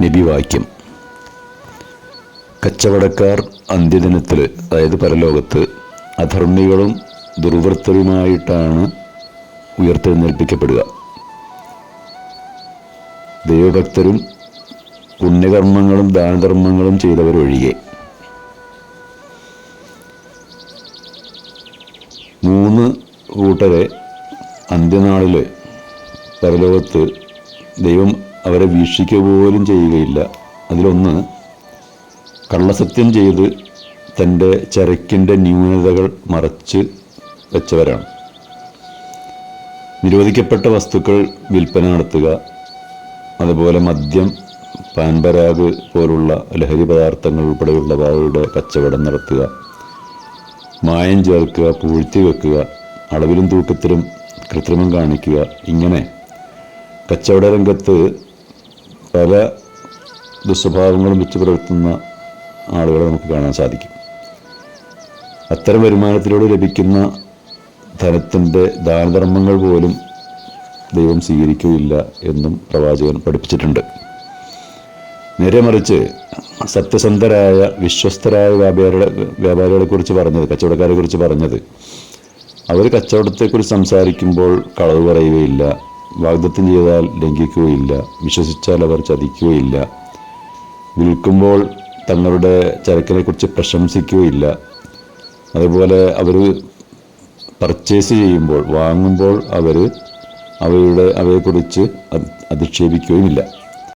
നബിവാക്യം. കച്ചവടക്കാർ അന്ത്യദിനത്തിൽ അതായത് പരലോകത്ത് അധർമ്മികളും ദുർവൃത്തരുമായിട്ടാണ് ഉയർത്തെഴുന്നേൽപ്പിക്കപ്പെടുക. ദൈവഭക്തരും പുണ്യകർമ്മങ്ങളും ദാനധർമ്മങ്ങളും ചെയ്തവരൊഴികെ. മൂന്ന് കൂട്ടരെ അന്ത്യനാളിൽ പരലോകത്ത് ദൈവം അവരെ വീക്ഷിക്കുക പോലും ചെയ്യുകയില്ല. അതിലൊന്ന് കള്ളസത്യം ചെയ്ത് തന്റെ ചരക്കിന്റെ ന്യൂനതകൾ മറച്ച് വെച്ചവരാണ്. നിരോധിക്കപ്പെട്ട വസ്തുക്കൾ വിൽപ്പന നടത്തുക അതുപോലെ മദ്യം പാൻപരാഗ് പോലുള്ള ലഹരി പദാർത്ഥങ്ങൾ ഉൾപ്പെടെയുള്ളവയുടെ കച്ചവടം നടത്തുക മായം ചേർക്കുക പൂഴ്ത്തി വെക്കുക അളവിലും തൂക്കത്തിലും കൃത്രിമം കാണിക്കുക ഇങ്ങനെ കച്ചവട രംഗത്ത് പല ദുസ്വഭാവങ്ങളും വെച്ച് പുലർത്തുന്ന ആളുകളെ നമുക്ക് കാണാൻ സാധിക്കും. അത്തരം വരുമാനത്തിലൂടെ ലഭിക്കുന്ന ധനത്തിന്റെ ദാനധർമ്മങ്ങൾ പോലും ദൈവം സ്വീകരിക്കുകയില്ല എന്നും പ്രവാചകൻ പഠിപ്പിച്ചിട്ടുണ്ട്. നേരെ മറിച്ച് സത്യസന്ധരായ വിശ്വസ്തരായ വ്യാപാരികളെ വ്യാപാരികളെക്കുറിച്ച് പറഞ്ഞത് കച്ചവടക്കാരെ കുറിച്ച് പറഞ്ഞത് അവർ കച്ചവടത്തെക്കുറിച്ച് സംസാരിക്കുമ്പോൾ കളവ് പറയുകയില്ല വാഗ്ദത്തം ചെയ്താൽ ലംഘിക്കുകയില്ല. വിശ്വസിച്ചാൽ അവർ ചതിക്കുകയില്ല. വിൽക്കുമ്പോൾ തങ്ങളുടെ ചരക്കിനെക്കുറിച്ച് പ്രശംസിക്കുകയില്ല. അതുപോലെ അവർ പർച്ചേസ് ചെയ്യുമ്പോൾ വാങ്ങുമ്പോൾ അവർ അവയുടെ അവയെക്കുറിച്ച് അധ് അധിക്ഷേപിക്കുകയുമില്ല.